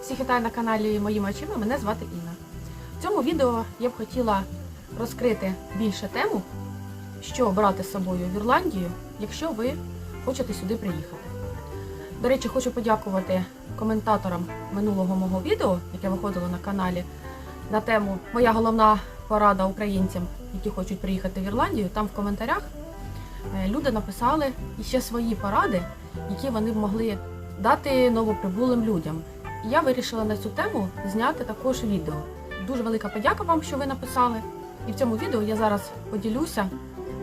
Всіх вітаю на каналі Моїми очима. Мене звати Інна. В цьому відео я б хотіла розкрити більше тему, що брати з собою в Ірландію, якщо ви хочете сюди приїхати. До речі, хочу подякувати коментаторам минулого мого відео, яке виходило на каналі, на тему Моя головна порада українцям, які хочуть приїхати в Ірландію. Там в коментарях е, люди написали ще свої поради, які вони б могли дати новоприбулим людям. Я вирішила на цю тему зняти також відео. Дуже велика подяка вам, що ви написали. І в цьому відео я зараз поділюся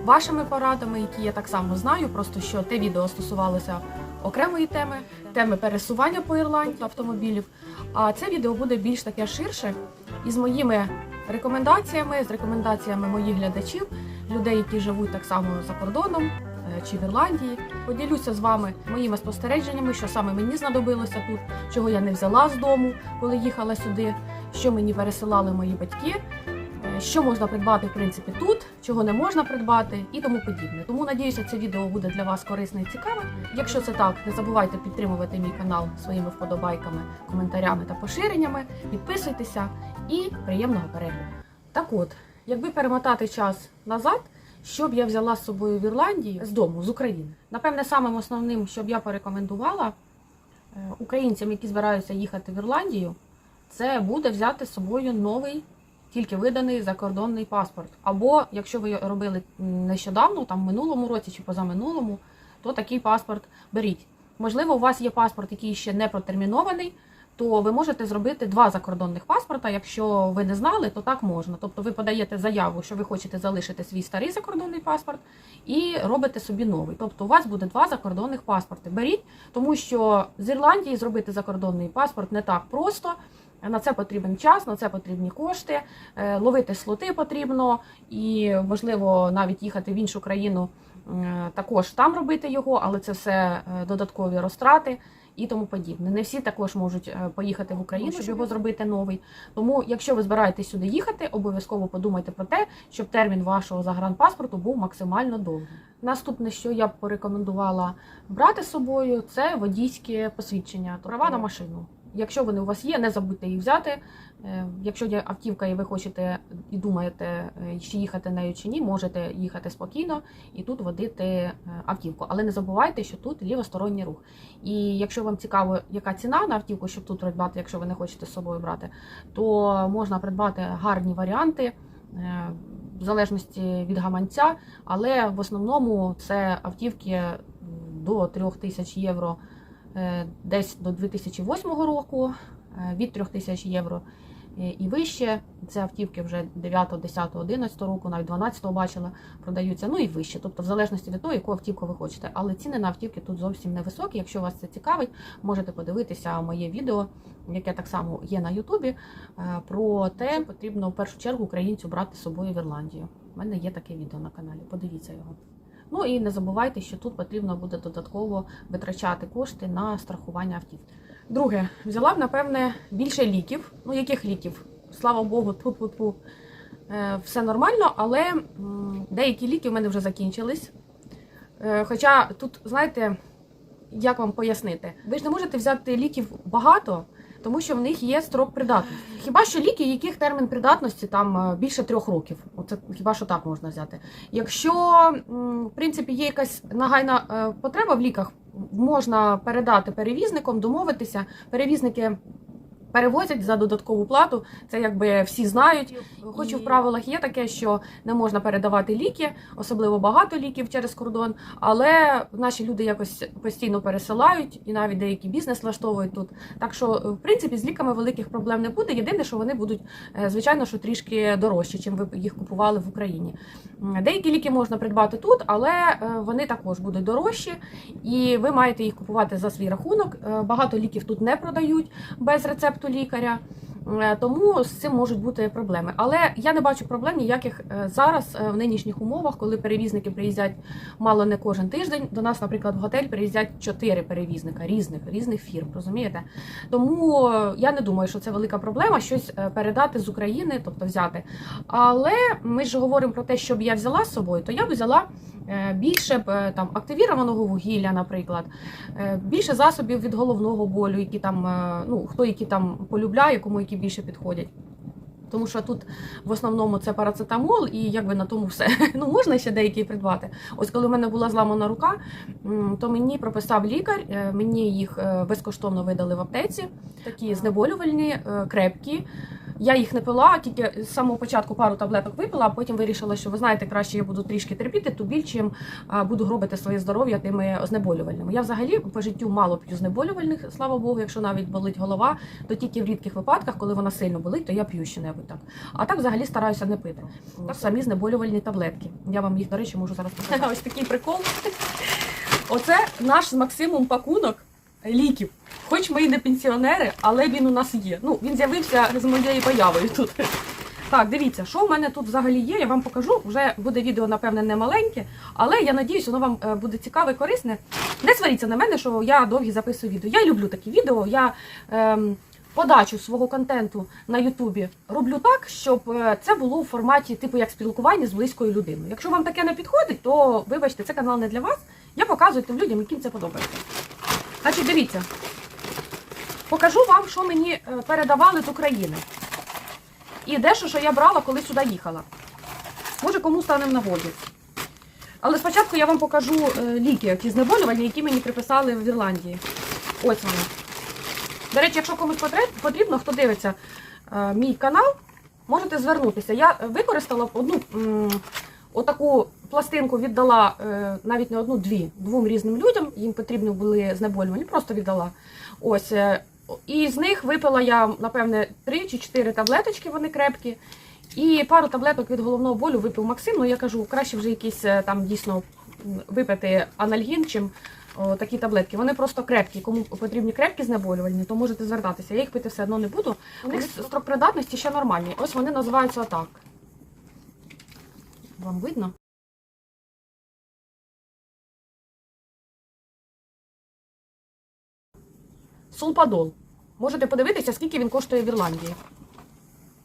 вашими порадами, які я так само знаю, просто що те відео стосувалося окремої теми, теми пересування по Ірландії автомобілів. А це відео буде більш таке ширше із моїми рекомендаціями, з рекомендаціями моїх глядачів, людей, які живуть так само за кордоном чи в Ірландії. Поділюся з вами моїми спостереженнями, що саме мені знадобилося тут, чого я не взяла з дому, коли їхала сюди, що мені пересилали мої батьки. е, Що можна придбати в принципі тут, чого не можна придбати і тому подібне. Тому надіюся, це відео буде для вас корисне і цікаве. Якщо це так, не забувайте підтримувати мій канал своїми вподобайками, коментарями та поширеннями. Підписуйтеся і приємного перегляду. Так от, якби перемотати час назад, що б я взяла з собою в Ірландії з дому, з України. Напевне, самим основним, що б я порекомендувала е, українцям, які збираються їхати в Ірландію, це буде взяти з собою новий, тільки виданий закордонний паспорт. Або якщо ви робили нещодавно, там в минулому році чи позаминулому, то такий паспорт беріть. Можливо, у вас є паспорт, який ще не протермінований, то ви можете зробити два закордонних паспорта. Якщо ви не знали, то так можна. Тобто ви подаєте заяву, що ви хочете залишити свій старий закордонний паспорт, і робите собі новий. Тобто у вас буде два закордонних паспорти. Беріть, тому що з Ірландії зробити закордонний паспорт не так просто. На це потрібен час, на це потрібні кошти, е, ловити слоти потрібно, і можливо навіть їхати в іншу країну, е, також там робити його, але це все е, додаткові розтрати і тому подібне. Не всі також можуть е, поїхати в Україну, щоб його зробити новий. Тому, якщо ви збираєтесь сюди їхати, обов'язково подумайте про те, щоб термін вашого загранпаспорту був максимально довгий. Наступне, що я б порекомендувала брати з собою, це водійське посвідчення, права на машину. Якщо вони у вас є, не забудьте їх взяти. Е, Якщо є автівка і ви хочете і думаєте, е, чи їхати нею чи ні, можете їхати спокійно і тут водити е, автівку. Але не забувайте, що тут лівосторонній рух. І якщо вам цікаво, яка ціна на автівку, щоб тут придбати, якщо ви не хочете з собою брати, то можна придбати гарні варіанти. В залежності від гаманця, але в основному це автівки до 3000 євро е, десь до 2008 року, від 3000 євро е, і вище. Це автівки вже 9, 10, 11 року, навіть 12 бачила, продаються, ну і вище. Тобто, в залежності від того, яку автівку ви хочете. Але ціни на автівки тут зовсім невисокі. Якщо вас це цікавить, можете подивитися моє відео, яке так само є на Ютубі, е, про те, що потрібно в першу чергу українцю брати з собою в Ірландію. У мене є таке відео на каналі. Подивіться його. Ну і не забувайте, що тут потрібно буде додатково витрачати кошти на страхування автівки. Друге, взяла б, напевне, більше ліків. Ну, яких ліків? Слава Богу, тут тут все нормально, але деякі ліки в мене вже закінчились. Е, Хоча тут, знаєте, як вам пояснити, ви ж не можете взяти ліків багато, тому що в них є строк придатності. Хіба що ліки, яких термін придатності там е, більше трьох років. Оце хіба що так можна взяти. Якщо в принципі є якась нагайна е, потреба в ліках, можна передати перевізникам, домовитися. Перевізники. Перевозять за додаткову плату, це якби всі знають. Хоч і в правилах є таке, що не можна передавати ліки, особливо багато ліків через кордон. Але наші люди якось постійно пересилають і навіть деякі бізнес влаштовують тут. Так що, в принципі, з ліками великих проблем не буде. Єдине, що вони будуть, е, звичайно, що трішки дорожчі, чим ви їх купували в Україні. Деякі ліки можна придбати тут, але е, вони також будуть дорожчі, і ви маєте їх купувати за свій рахунок. Е, Багато ліків тут не продають без рецепту лікаря. Е, Тому з цим можуть бути проблеми. Але я не бачу проблем ніяких е, зараз е, в нинішніх умовах, коли перевізники приїздять мало не кожен тиждень. До нас, наприклад, в готель приїздять чотири перевізника різних різних фірм. Розумієте? Тому е, я не думаю, що це велика проблема щось е, передати з України, тобто взяти. Але ми ж говоримо про те, щоб я взяла з собою, то я б взяла е, більше б е, там активірованого вугілля, наприклад, е, більше засобів від головного болю, які там, е, ну хто які там полюбляє, кому які більше підходять. Тому що тут в основному це парацетамол, і якби на тому все. Ну можна ще деякі придбати. Ось коли в мене була зламана рука, то мені прописав лікар, е, мені їх е, безкоштовно видали в аптеці. Такі знеболювальні, е, крепкі. Я їх не пила, тільки з самого початку пару таблеток випила, а потім вирішила, що ви знаєте, краще я буду трішки терпіти ту біль, чим буду гробити своє здоров'я тими знеболювальними. Я взагалі по життю мало п'ю знеболювальних, слава Богу, якщо навіть болить голова, то тільки в рідких випадках, коли вона сильно болить, то я п'ю що-небудь так. А так взагалі стараюся не пити. Так самі знеболювальні таблетки. Я вам їх, до речі, можу зараз показати. Ось такий прикол. Оце наш з Максимом пакунок ліків. Хоч ми і не пенсіонери, але він у нас є. Ну, він з'явився з моєю появою тут. Так, дивіться, що в мене тут взагалі є, я вам покажу. Вже буде відео, напевне, не маленьке, але я надіюсь, воно вам е, буде цікаве, корисне. Не сваріться на мене, що я довгі записую відео. Я люблю такі відео. Я ем, подачу свого контенту на Ютубі роблю так, щоб е, це було в форматі, типу, як спілкування з близькою людиною. Якщо вам таке не підходить, то вибачте, це канал не для вас. Я показую тим людям, яким це подобається. Значить, дивіться. Покажу вам, що мені е, передавали з України. І дещо, що я брала, коли сюди їхала. Може, кому стане в нагоді. Але спочатку я вам покажу е, ліки, ті знеболювальні, які мені приписали в Ірландії. Ось вони. До речі, якщо комусь потрібно, хто дивиться е, мій канал, можете звернутися. Я використала одну отаку пластинку, віддала навіть не одну, дві, двом різним людям. Їм потрібні були знеболювальні, просто віддала. Ось. І з них випила я, напевне, три чи чотири таблеточки, вони крепкі. І пару таблеток від головного болю випив Максим. Ну я кажу, краще вже якісь е, там дійсно випити анальгін, чим о, такі таблетки. Вони просто крепкі. Кому потрібні крепкі знеболювальні, то можете звертатися. Я їх пити все одно не буду. У них строк придатності ще нормальні. Ось вони називаються отак. Вам видно? Сулпадол. Можете подивитися, скільки він коштує в Ірландії.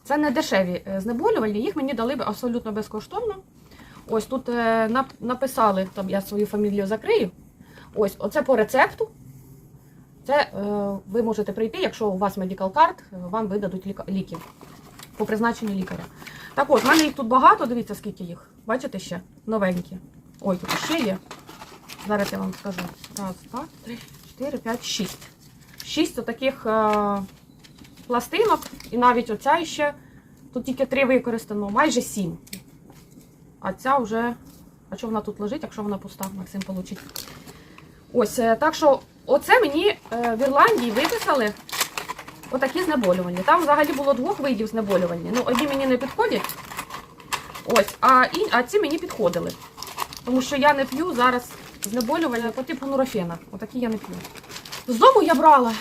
Це не дешеві е, знеболювальні, їх мені дали абсолютно безкоштовно. Ось тут е, написали, там я свою фамілію закрию. Ось, оце по рецепту. Це е, ви можете прийти, якщо у вас медикал карт, вам видадуть ліки по призначенню лікаря. Так от, в мене їх тут багато, дивіться, скільки їх. Бачите ще? Новенькі. Ой, тут ще є. Зараз я вам скажу. Раз, два, три, чотири, п'ять, шість. Шість отаких е, пластинок, і навіть оця ще. Тут тільки три використано, майже сім. А ця вже. А що вона тут лежить, якщо вона пуста, Максим получить. Ось, е, так що оце мені е, в Ірландії виписали отакі знеболювання. Там взагалі було двох видів знеболювання. Ну, одні мені не підходять. Ось, а, і, а ці мені підходили. Тому що я не п'ю зараз знеболювання по типу нурофена. Отакі я не п'ю. З дому я брала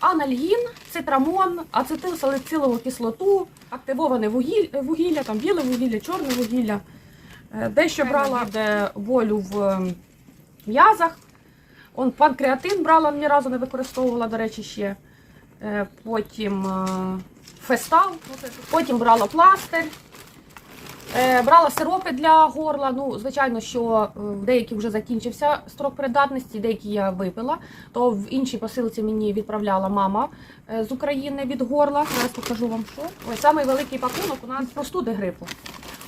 анальгін, цитрамон, ацетилсалицилову кислоту, активоване вугілля, вугілля, там біле вугілля, чорне вугілля. Е, Дещо брала від е, болю в м'язах. Он панкреатин брала, ні разу не використовувала, до речі, ще. Е, Потім е, фестал, потім брала пластир. Е, Брала сиропи для горла. Ну, звичайно, що е, деякі вже закінчився строк придатності, деякі я випила. То в іншій посилці мені відправляла мама е, з України від горла. Зараз покажу вам що. Ось самий великий пакунок у нас простуди грипу.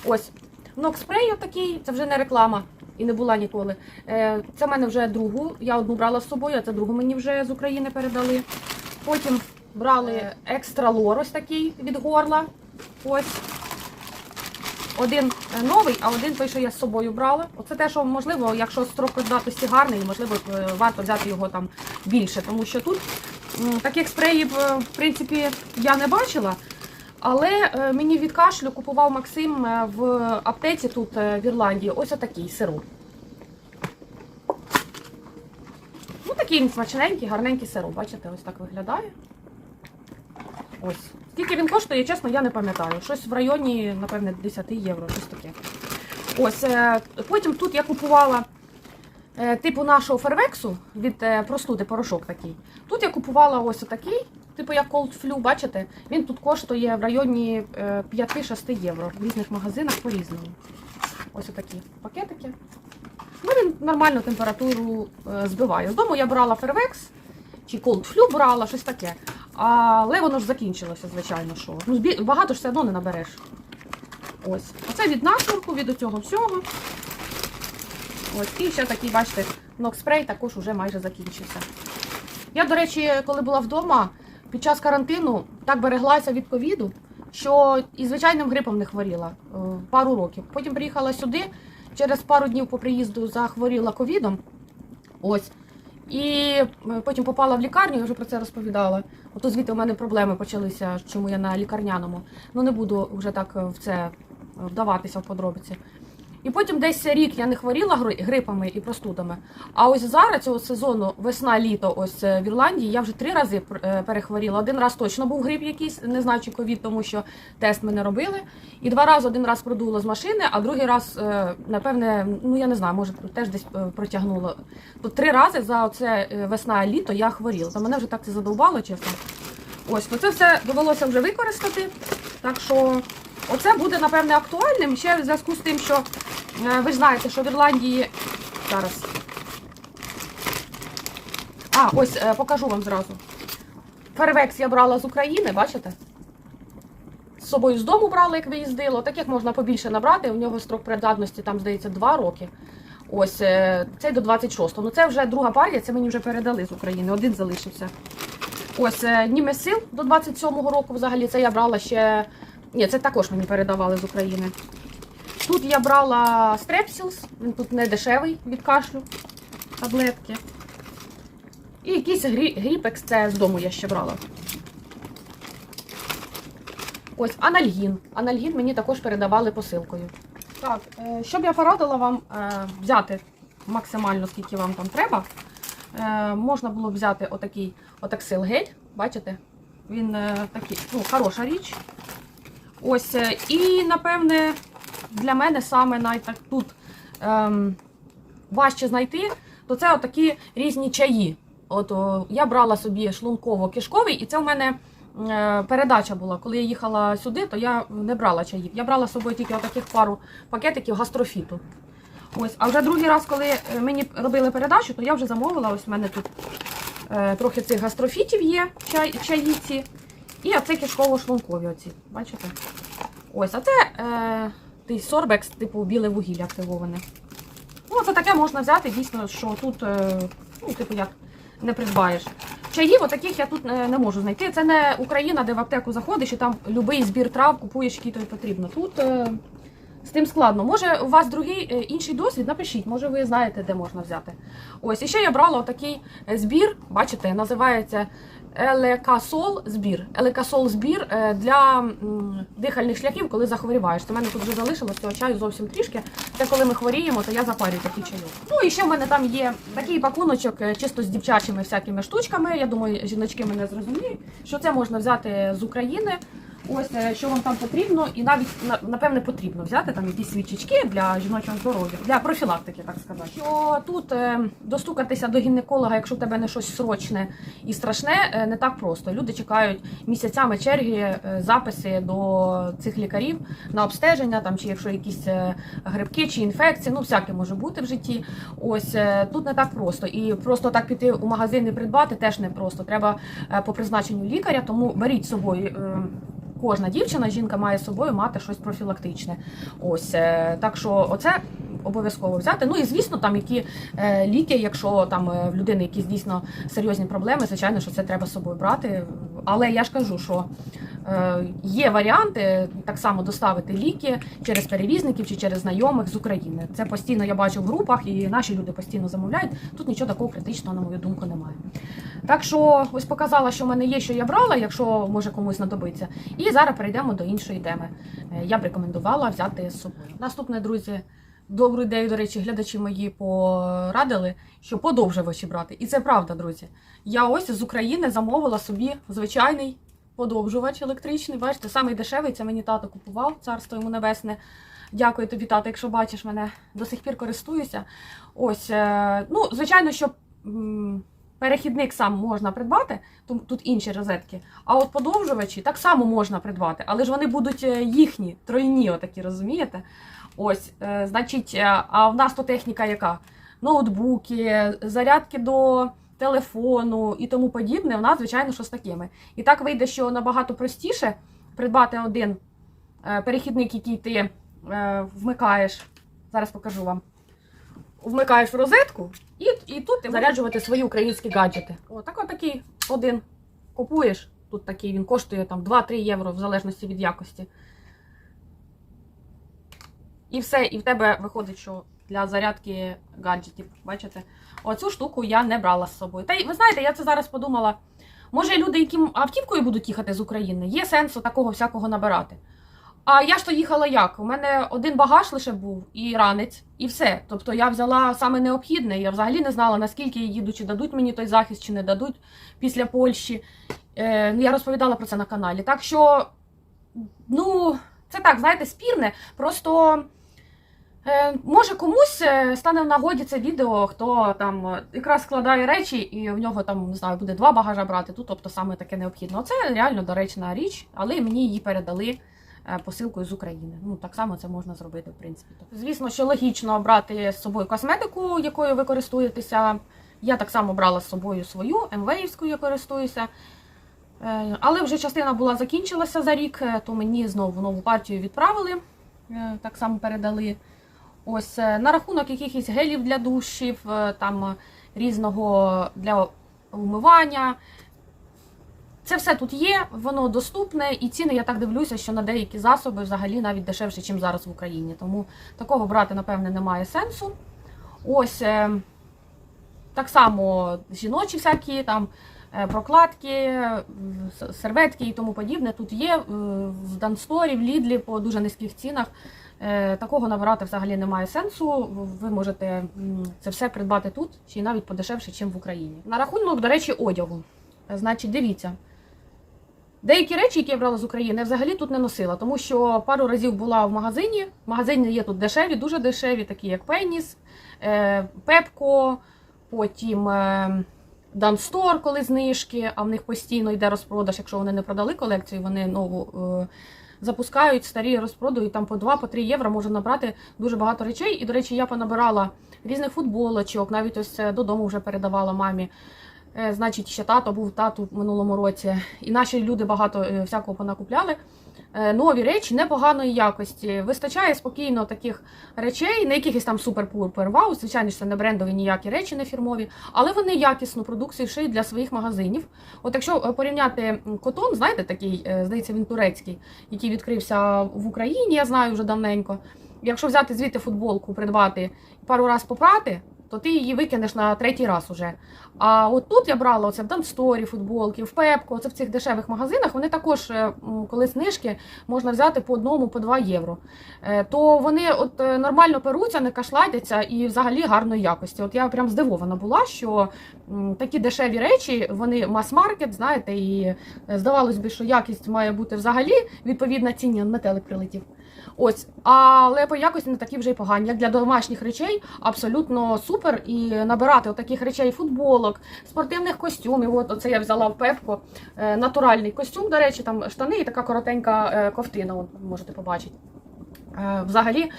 Ось нокспрей отакий, це вже не реклама і не була ніколи. Це в мене вже другу. Я одну брала з собою, а це другу мені вже з України передали. Потім брали екстра лор, ось такий від горла. Ось. Один е, новий, а один той, що я з собою брала. Оце те, що можливо, якщо строк придатності гарний, можливо, е, варто взяти його там більше. Тому що тут таких спреїв, е, в принципі, я не бачила. Але мені від кашлю купував Максим в аптеці тут в Ірландії ось отакий сироп. Ну, такий він смачненький, гарненький сироп. Бачите, ось так виглядає. Ось. Скільки він коштує, чесно, я не пам'ятаю. Щось в районі, напевне, 10 євро, щось таке. Ось. е, Потім тут я купувала е, типу нашого фервексу від е, простуди порошок такий. Тут я купувала ось отакий, типу як Cold Flu, бачите? Він тут коштує в районі е, 5-6 євро. В різних магазинах по-різному. Ось отакі пакетики. Ну, він нормальну температуру збиває. З дому я брала Фервекс чи Cold брала, щось таке. Але воно ж закінчилося, звичайно, що. Ну, багато ж все одно не набереш. Ось. Оце від насморку, від цього всього. Ось. І ще такий, бачите, нокспрей також уже майже закінчився. Я, до речі, коли була вдома, під час карантину так береглася від ковіду, що і звичайним грипом не хворіла е, пару років. Потім приїхала сюди, через пару днів по приїзду захворіла ковідом. Ось. І е, потім попала в лікарню, я вже про це розповідала. Ото звідти у мене проблеми почалися, чому я на лікарняному. Ну не буду вже так е, в це е, вдаватися в подробиці. І потім десь рік я не хворіла грипами і простудами. А ось зараз цього сезону, весна-літо, ось е, в Ірландії, я вже три рази е, перехворіла. Один раз точно був грип якийсь, не знаю, чи ковід, тому що тест ми не робили. І два рази один раз продуло з машини, а другий раз, е, напевне, ну я не знаю, може теж десь протягнуло. То три рази за це весна-літо я хворіла. Та мене вже так це задовбало, чесно. Ось, то це все довелося вже використати. Так що оце буде, напевне, актуальним. Ще в зв'язку з тим, що е, ви знаєте, що в Ірландії зараз. А, ось е, покажу вам зразу. Фервекс я брала з України, бачите? З собою з дому брала, як виїздила. Так як можна побільше набрати, у нього строк придатності, там, здається, 2 роки. Ось, е, цей до 26-го. Ну це вже друга партія, це мені вже передали з України, один залишився. Ось е, Німесил до 27-го року взагалі це я брала ще. Ні, це також мені передавали з України. Тут я брала Strepsils, він тут не дешевий від кашлю, таблетки. І якийсь грі- гріпекс, це з дому я ще брала. Ось анальгін. Анальгін мені також передавали посилкою. Так, е, що б я порадила вам е, взяти максимально, скільки вам там треба. Е, можна було взяти отакий отаксил гель, бачите? Він е, такий, ну, хороша річ. Ось, е, і напевне, для мене саме так, тут ем, важче знайти, то це отакі різні чаї. От о, я брала собі шлунково-кишковий, і це в мене е, передача була. Коли я їхала сюди, то я не брала чаїв. Я брала з собою тільки отаких пару пакетиків гастрофіту. Ось, а вже другий раз, коли е, мені робили передачу, то я вже замовила. Ось в мене тут е, трохи цих гастрофітів є, чай, чаїці. І оце кишково-шлункові оці. Бачите? Ось, а це е, той сорбекс, типу біле вугілля активоване. Ну, це таке можна взяти, дійсно, що тут, е, ну, типу, як не придбаєш. Чаїв отаких я тут не, не можу знайти. Це не Україна, де в аптеку заходиш і там будь-який збір трав купуєш, який тобі потрібно. Тут е, з тим складно. Може, у вас другий е, інший досвід, напишіть, може ви знаєте, де можна взяти. Ось, і ще я брала отакий е, збір, бачите, називається Елекасол збір. Елекасол збір е, для дихальних шляхів, коли захворіваєш. Це в мене тут вже залишилось цього чаю зовсім трішки. Це коли ми хворіємо, то я запарюю такий чайок. Ну і ще в мене там є такий пакуночок чисто з дівчачими всякими штучками. Я думаю, жіночки мене зрозуміють, що це можна взяти з України. Ось е, що вам там потрібно, і навіть напевне потрібно взяти там якісь свічечки для жіночого здоров'я, для профілактики, так сказати. Що тут е, достукатися до гінеколога, якщо в тебе не щось срочне і страшне, е, не так просто. Люди чекають місяцями черги, записи до цих лікарів на обстеження, там чи якщо якісь грибки чи інфекції, ну всяке може бути в житті. Ось тут не так просто. І просто так піти у магазин і придбати теж не просто. Треба по призначенню лікаря, тому беріть з собою. Кожна дівчина, жінка має з собою мати щось профілактичне. Ось е, так що оце обов'язково взяти. Ну і звісно, там які е, ліки, якщо там е, в людини якісь дійсно серйозні проблеми, звичайно, що це треба з собою брати. Але я ж кажу, що е, є варіанти так само доставити ліки через перевізників чи через знайомих з України. Це постійно я бачу в групах, і наші люди постійно замовляють. Тут нічого такого критичного, на мою думку, немає. Так що ось показала, що в мене є, що я брала, якщо може комусь знадобиться. І зараз перейдемо до іншої теми. Я б рекомендувала взяти з собою. Наступне, друзі, добру ідею, до речі, глядачі мої порадили, що подовжувачі брати. І це правда, друзі. Я ось з України замовила собі звичайний подовжувач електричний. Бачите, самий дешевий, це мені тато купував, царство йому небесне. Дякую тобі, тато, якщо бачиш мене, до сих пір користуюся. Ось, е, ну, звичайно, щоб. м, перехідник сам можна придбати, тут, тут інші розетки. А от подовжувачі так само можна придбати, але ж вони будуть е, їхні, тройні, отакі, розумієте? Ось, е, значить, е, а в нас то техніка яка? Ноутбуки, зарядки до телефону і тому подібне. В нас, звичайно, що з такими. І так вийде, що набагато простіше придбати один е, перехідник, який ти вмикаєш. Зараз покажу вам. Вмикаєш в розетку і, і тут ти заряджувати свої українські гаджети. О, так отакий один купуєш. Тут такий він коштує там 2-3 євро в залежності від якості. І все, і в тебе виходить, що для зарядки гаджетів, бачите? Оцю штуку я не брала з собою. Та й ви знаєте, я це зараз подумала. Може, люди, які автівкою будуть їхати з України, є сенсу такого всякого набирати. А я ж то їхала як? У мене один багаж лише був і ранець, і все. Тобто я взяла саме необхідне. Я взагалі не знала, наскільки я їду, чи дадуть мені той захист, чи не дадуть після Польщі. Е, ну, я розповідала про це на каналі. Так що, ну, це так, знаєте, спірне. Просто може комусь е, стане в нагоді це відео, хто там е, якраз складає речі, і в нього там не знаю, буде два багажа брати. Тут, тобто саме таке необхідно. Це реально доречна річ, але мені її передали е, посилкою з України. Ну так само це можна зробити, в принципі. Звісно, що логічно брати з собою косметику, якою ви користуєтеся. Я так само брала з собою свою МВівську, я користуюся. Е, Але вже частина була закінчилася за рік, е, то мені знову нову партію відправили, е, так само передали. Ось е, на рахунок якихось гелів для душів, е, там е, різного для вмивання. Це все тут є, воно доступне, і ціни, я так дивлюся, що на деякі засоби взагалі навіть дешевше, ніж зараз в Україні. Тому такого брати, напевне, немає сенсу. Ось так само жіночі всякі там прокладки, серветки і тому подібне. Тут є в Дансторі, в Лідлі по дуже низьких цінах. Е, Такого набирати взагалі немає сенсу. Ви можете це все придбати тут, чи навіть подешевше, ніж в Україні. На рахунок, до речі, одягу. Е, Значить, дивіться. Деякі речі, які я брала з України, я взагалі тут не носила, тому що пару разів була в магазині. Магазини є тут дешеві, дуже дешеві, такі як Пеніс, Пепко, потім е, Данстор, коли знижки, а в них постійно йде розпродаж. Якщо вони не продали колекцію, вони нову е, запускають старі розпродують там по 2-3 євро можна набрати дуже багато речей. І, до речі, я понабирала різних футболочок, навіть ось е, додому вже передавала мамі. Е, Значить, ще тато був тату в минулому році, і наші люди багато е, всякого понакупляли. Е, Нові речі непоганої якості. Вистачає спокійно таких речей, не якихось там супер-пупер вау. Звичайно, це не брендові ніякі речі, не фірмові, але вони якісну продукцію шиють для своїх магазинів. От якщо е, порівняти котон, знаєте, такий, е, здається, він турецький, який відкрився в Україні, я знаю вже давненько. Якщо взяти звідти футболку, придбати і пару раз попрати, то ти її викинеш на третій раз уже. А от тут я брала оце в Дамсторі футболки, в Пепко, це в цих дешевих магазинах. Вони також, е, коли знижки, можна взяти по одному, по два євро. Е, То вони от е, нормально перуться, не кашладяться і взагалі гарної якості. От я прям здивована була, що такі дешеві речі, вони мас-маркет, знаєте, і здавалось би, що якість має бути взагалі відповідна ціні. Метелик прилетів. Ось, але по якості не такі вже й погані. Як для домашніх речей абсолютно супер. І набирати таких речей футболок, спортивних костюмів. От оце я взяла в Пепко. Е, натуральний костюм, до речі, там штани і така коротенька е, ковтина. От, можете побачити. Е, Взагалі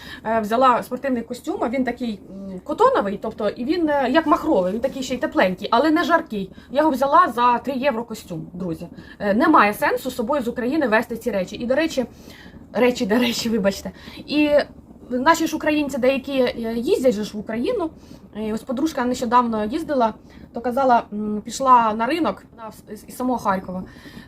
взяла спортивний костюм, а він такий котоновий, тобто і він як махровий, він такий ще й тепленький, але не жаркий. Я його взяла за 3 євро костюм, друзі. Немає сенсу з собою з України вести ці речі. І, до речі, речі, до речі, вибачте. І наші ж українці деякі е, їздять же ж в Україну. І ось подружка нещодавно їздила, то казала, пішла на ринок із самого Харкова.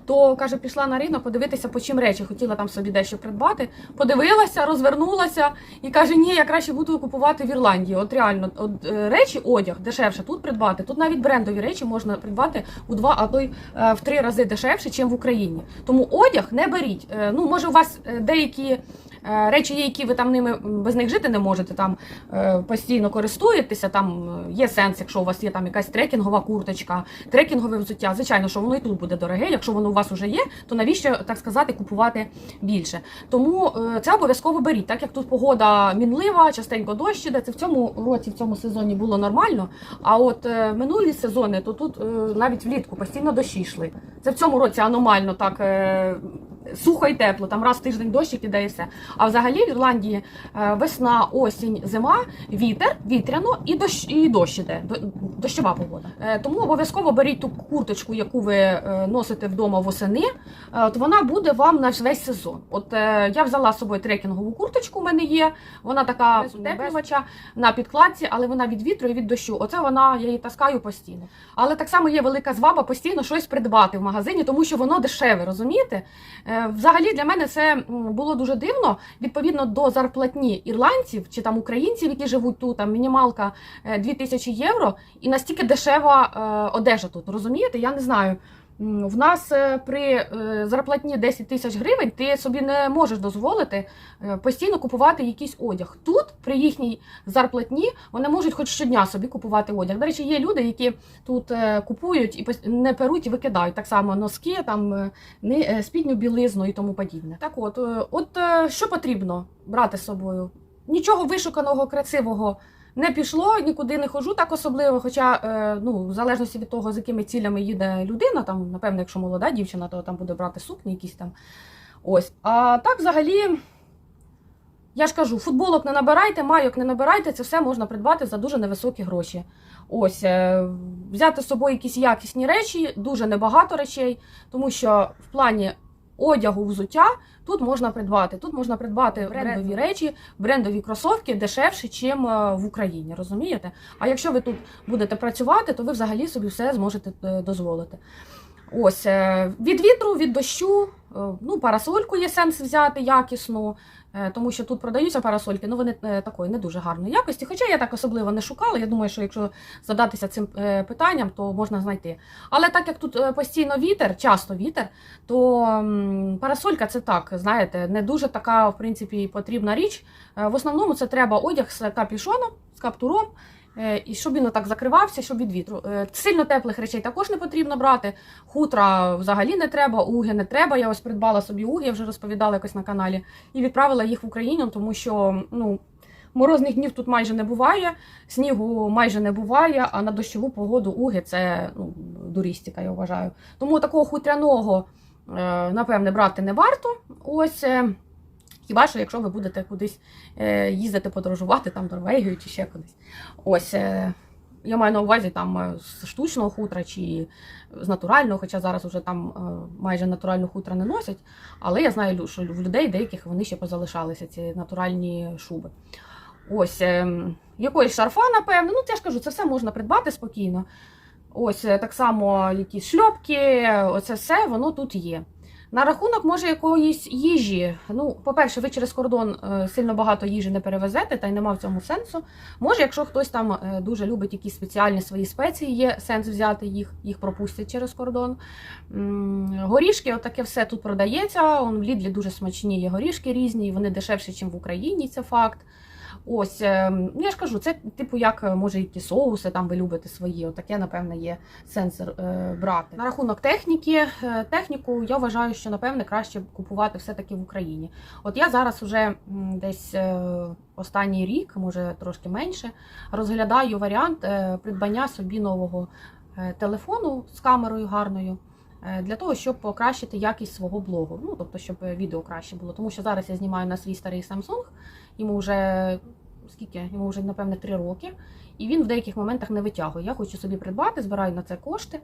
То каже, пішла на ринок подивитися, по чим речі, хотіла там собі дещо придбати. Подивилася, розвернулася і каже: ні, я краще буду купувати в Ірландії. От реально, от е, речі, одяг дешевше тут придбати. Тут навіть брендові речі можна придбати у два, а то й е, в три рази дешевше, ніж в Україні. Тому одяг не беріть. Ну, може, у вас деякі. Е, Речі є, які ви там ними без них жити не можете, там е, постійно користуєтеся, там е, є сенс, якщо у вас є там якась трекінгова курточка, трекінгове взуття. Звичайно, що воно і тут буде дороге. Якщо воно у вас вже є, то навіщо так сказати купувати більше? Тому це обов'язково беріть, так як тут погода мінлива, частенько дощ іде. Це в цьому році, в цьому сезоні було нормально. А от минулі сезони, то тут навіть влітку постійно дощі йшли. Це в цьому році аномально так. Сухо і тепло, там раз в тиждень дощик іде і все. А взагалі в Ірландії е, весна, осінь, зима, вітер, вітряно і дощ, і дощ іде, дощова погода. Е, Тому обов'язково беріть ту курточку, яку ви е, носите вдома восени. От вона буде вам на весь сезон. От я взяла з собою трекінгову курточку, у мене є. Вона така утеплювача на підкладці, але вона від вітру і від дощу. Оце вона я її таскаю постійно. Але так само є велика зваба постійно щось придбати в магазині, тому що воно дешеве, розумієте? Е, Взагалі для мене це було дуже дивно. Відповідно до зарплатні ірландців чи там українців, які живуть тут, там мінімалка е, 2000 євро, і настільки дешева е, одежа тут. Розумієте? Я не знаю. В нас е, при е, зарплатні 10 тисяч гривень ти собі не можеш дозволити е, постійно купувати якийсь одяг. Тут при їхній зарплатні вони можуть хоч щодня собі купувати одяг. До речі, є люди, які тут купують і не перуть і викидають так само носки, там спідню білизну і тому подібне. Так от, от що потрібно брати з собою? Нічого вишуканого, красивого не пішло, нікуди не ходжу так особливо. Хоча, е, ну, в залежності від того, з якими цілями їде людина, там, напевно, якщо молода дівчина, то там буде брати сукні якісь там. Ось. А так, взагалі, я ж кажу, футболок не набирайте, майок не набирайте, це все можна придбати за дуже невисокі гроші. Ось, е, взяти з собою якісь якісні речі, дуже небагато речей, тому що в плані одягу, взуття тут можна придбати. Тут можна придбати брендові речі, брендові кросовки дешевше, ніж в Україні, розумієте? А якщо ви тут будете працювати, то ви взагалі собі все зможете е, дозволити. Ось е, від вітру, від дощу, е, ну, парасольку є сенс взяти якісну, е, тому що тут продаються парасольки, ну вони такої не дуже гарної якості. Хоча я так особливо не шукала. Я думаю, що якщо задатися цим питанням, то можна знайти. Але так як тут постійно вітер, часто вітер, то парасолька це так, знаєте, не дуже така, в принципі, потрібна річ. В основному це треба одяг з капюшоном, з каптуром. Е, І щоб він так закривався, щоб від вітру. Е, Сильно теплих речей також не потрібно брати. Хутра взагалі не треба, уги не треба. Я ось придбала собі уги, я вже розповідала якось на каналі, і відправила їх в Україну, тому що ну, морозних днів тут майже не буває, снігу майже не буває, а на дощову погоду уги це ну, дурістика, я вважаю. Тому такого хутряного, е, напевне, брати не варто. Ось. Хіба що, якщо ви будете кудись е, їздити, подорожувати там Норвегію чи ще кудись. Ось е, я маю на увазі там е, з штучного хутра чи з натурального, хоча зараз вже там майже натуральну хутра не носять. Але я знаю, що в людей деяких вони ще позалишалися, ці натуральні шуби. Ось якоїсь шарфа, напевно. Ну, я ж кажу, це все можна придбати спокійно. Ось так само якісь шльопки, оце все воно тут є. На рахунок, може, якоїсь їжі. Ну, по-перше, ви через кордон е, сильно багато їжі не перевезете, та й нема в цьому сенсу. Може, якщо хтось там е, дуже любить якісь спеціальні свої спеції, є сенс взяти їх, їх пропустять через кордон. Горішки, отаке все тут продається. В Лідлі дуже смачні є горішки різні, вони дешевші, ніж в Україні, це факт. Ось, е, ну, я ж кажу, це типу як е, може які соуси там ви любите свої. Отаке, напевне, є сенс е, брати. На рахунок техніки, е, техніку я вважаю, що напевне краще купувати все-таки в Україні. От я зараз уже десь останній рік, може трошки менше, розглядаю варіант придбання собі нового телефону з камерою гарною. Для того, щоб покращити якість свого блогу, ну тобто, щоб відео краще було. Тому що зараз я знімаю на свій старий Samsung, йому вже скільки? Йому вже, напевне, 3 роки, і він в деяких моментах не витягує. Я хочу собі придбати, збираю на це кошти.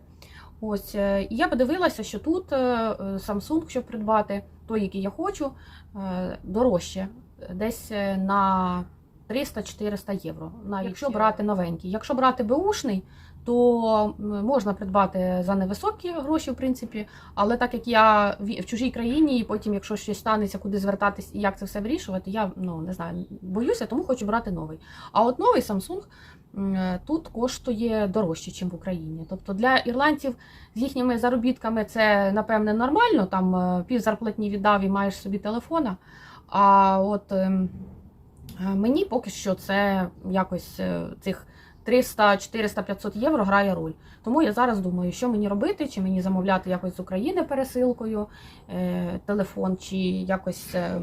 Ось, е, і я подивилася, що тут е, Samsung, щоб придбати, той, який я хочу, е, дорожче, десь на 300-400 євро. Навіть якщо брати новенький. Якщо брати беушний, то можна придбати за невисокі гроші, в принципі. Але так як я в чужій країні, і потім, якщо щось станеться, куди звертатись і як це все вирішувати, я ну не знаю, боюся, тому хочу брати новий. А от новий Samsung тут коштує дорожче, ніж в Україні. Тобто для ірландців з їхніми заробітками це напевне нормально. Там е, пів зарплатні віддав і маєш собі телефона. А от ем, Е, Мені поки що це якось е, цих 300, 400, 500 євро грає роль. Тому я зараз думаю, що мені робити, чи мені замовляти якось з України пересилкою е, телефон, чи якось. е,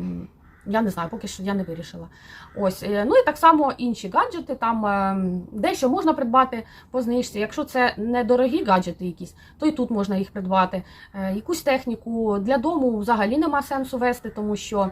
я не знаю, поки що я не вирішила. Ось, е, ну і так само інші гаджети. Там е, дещо можна придбати по знижці. Якщо це недорогі гаджети якісь, то і тут можна їх придбати. Е, якусь техніку для дому взагалі нема сенсу вести, тому що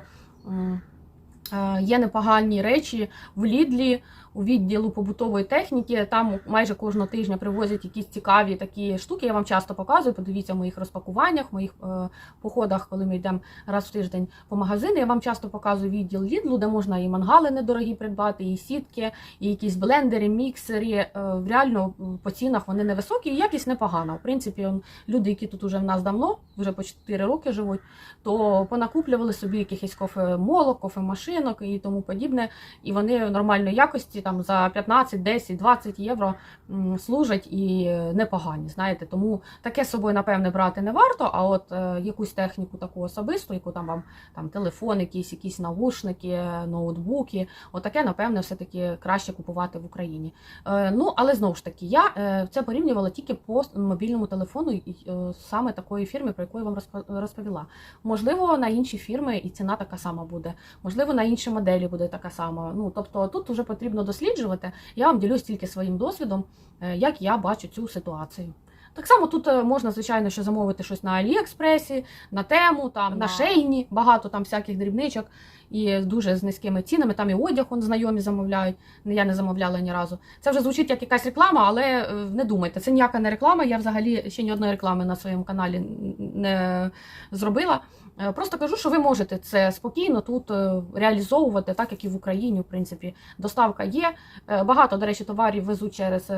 е, є непогані речі в Лідлі у відділу побутової техніки. Там майже кожного тижня привозять якісь цікаві такі штуки. Я вам часто показую. Подивіться в моїх розпакуваннях, в моїх е, походах, коли ми йдемо раз в тиждень по магазину. Я вам часто показую відділ Лідлу, де можна і мангали недорогі придбати, і сітки, і якісь блендери, міксери. Е, реально по цінах вони невисокі, і якість непогана. В принципі, люди, які тут уже в нас давно, вже по 4 роки живуть, то понакуплювали собі якихось кофемолок, кофемашинок і тому подібне. І вони нормальної якості там за 15, 10, 20 євро служать і непогані. Знаєте, тому таке з собою, напевне, брати не варто. А от е, якусь техніку таку особисту, яку там вам там телефон, якісь, якісь навушники, ноутбуки, отаке, напевне, все-таки краще купувати в Україні. Е, ну, але знову ж таки, я е, це порівнювала тільки по мобільному телефону, е, саме такої фірми, про яку я вам розповіла. Можливо, на інші фірми і ціна така сама буде. Можливо, на інші моделі буде така сама. Ну тобто тут вже потрібно досліджувати. Я вам ділюсь тільки своїм досвідом, е, як я бачу цю ситуацію. Так само тут е, можна, звичайно, ще замовити щось на Аліекспресі, на тему, там на шейні, багато там всяких дрібничок і дуже з низькими цінами. Там і одяг он, знайомі замовляють. Я не замовляла ні разу. Це вже звучить як якась реклама, але е, не думайте, це ніяка не реклама. Я взагалі ще ні одної реклами на своєму каналі не зробила. Е, Просто кажу, що ви можете це спокійно тут е, реалізовувати, так як і в Україні, в принципі, доставка є. Е, Багато, до речі, товарів везуть через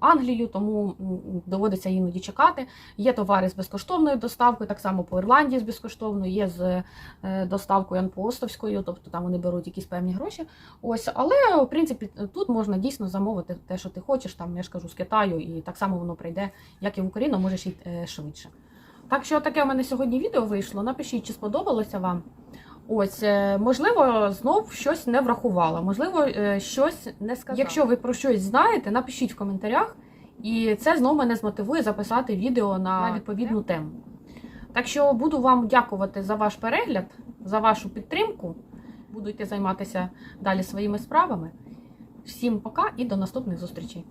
Англію, тому доводиться іноді чекати. Є товари з безкоштовною доставкою, так само по Ірландії з безкоштовною, є з доставкою анпостовською, тобто там вони беруть якісь певні гроші. Ось, але в принципі тут можна дійсно замовити те, що ти хочеш. Там я ж кажу з Китаю, і так само воно прийде, як і в Україну, можеш і е, швидше. Так що таке у мене сьогодні відео вийшло. Напишіть, чи сподобалося вам. Ось, е, можливо, знов щось не врахувала, можливо, е, щось не сказала. Якщо ви про щось знаєте, напишіть в коментарях, і це знов мене змотивує записати відео на відповідну тему. Так що буду вам дякувати за ваш перегляд, за вашу підтримку. Буду йти займатися далі своїми справами. Всім пока і до наступних зустрічей.